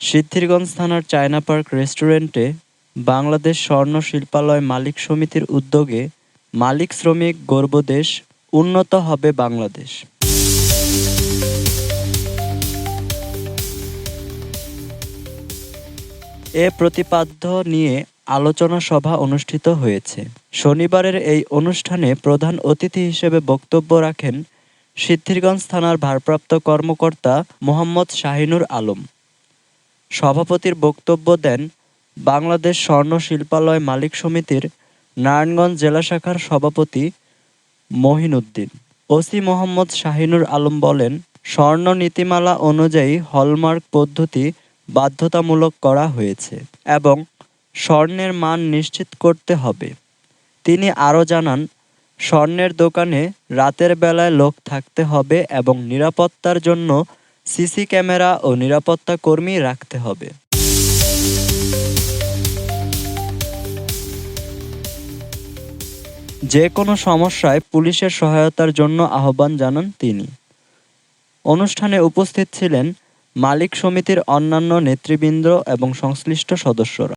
সিদ্ধিরগঞ্জ থানার China park রেস্টুরেন্টে বাংলাদেশ স্বর্ণ শিল্পালয় মালিক সমিতির উদ্যোগে মালিক শ্রমিক গর্বদেশ উন্নত হবে বাংলাদেশ। এ প্রতিপাদ্য নিয়ে আলোচনা সভা অনুষ্ঠিত হয়েছে। শনিবারের এই অনুষ্ঠানে প্রধান অতিথি হিসেবে বক্তব্য রাখেন সিদ্ধিরগঞ্জ থানার ভারপ্রাপ্ত কর্মকর্তা মোহাম্মদ শাহিনুর আলম। সভাপতির বক্তব্য দেন বাংলাদেশ স্বর্ণ শিল্পালয় মালিক সমিতির নারায়ণগঞ্জ জেলা শাখার সভাপতি মহিনুদ্দিন। ওসি মোহাম্মদ শাহিনুর আলম বলেন, স্বর্ণ নীতিমালা অনুযায়ী হলমার্ক পদ্ধতি বাধ্যতামূলক করা হয়েছে এবং স্বর্ণের মান নিশ্চিত করতে হবে। তিনি আরও জানান, স্বর্ণের দোকানে রাতের বেলায় লোক থাকতে হবে এবং নিরাপত্তার জন্য সিসি ক্যামেরা ও নিরাপত্তা কর্মী রাখতে হবে। যে কোনো সমস্যায় পুলিশের সহায়তার জন্য আহ্বান জানান তিনি। অনুষ্ঠানে উপস্থিত ছিলেন মালিক সমিতির অন্যান্য নেতৃবৃন্দ এবং সংশ্লিষ্ট সদস্যরা।